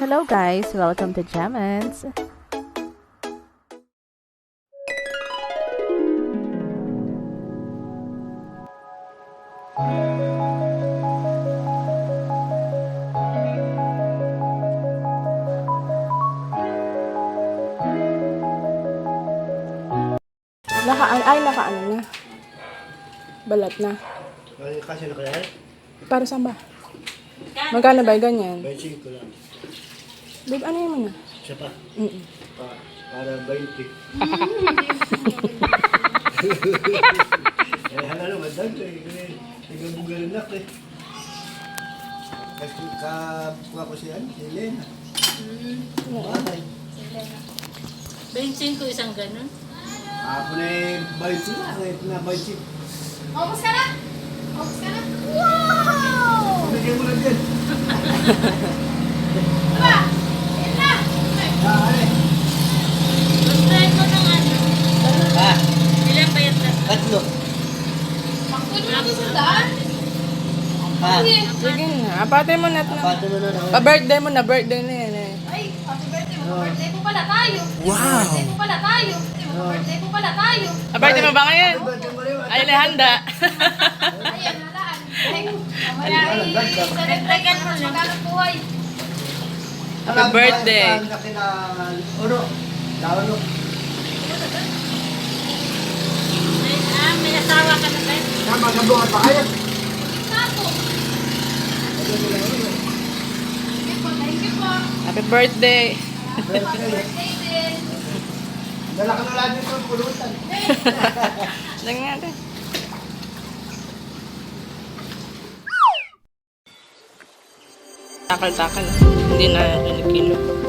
Hello guys, welcome to Gemens. Naka, ay, naka ano na. Balat na. Ay, kasi na kaya? Para saan ba? Magkano ba yung ganyan? 25 ko lang. Babe, ano yun na? Siya pa. Mm-mm. Pa, para 20. eh, hala naman, eh. Kasi, nagabugalan na eh. Kasi kapuha ko siya, si Elena. Patay. Bensin ko isang ganun. Ako na eh, 20 na. Kahit na 20. Almost ka na? Almost ka na? Wow! Bigyan mo lang din. tatlo. Pagkunin mo natin sa daan. Ah, Sige na. Apatay mo na. na. pati mo na. Pa-birthday mo na. Birthday na yan eh. Ay, happy birthday. Mag-birthday po pala tayo. Wow! Birthday po pala tayo. Mag-birthday po pala tayo. Apatay mo ba ngayon? Birthday mo rin. Ay, lehanda. Ayan, nalaan. Ay, mamaya Ano, ay dagdag. celebrate ka ng magandang buhay. Happy birthday. Na, ano, lalo. Nabungan pa kayo. Happy birthday. Happy birthday din. Dala ka na lang dito, pulutan. Lang natin. Takal-takal. Hindi na kinikilo.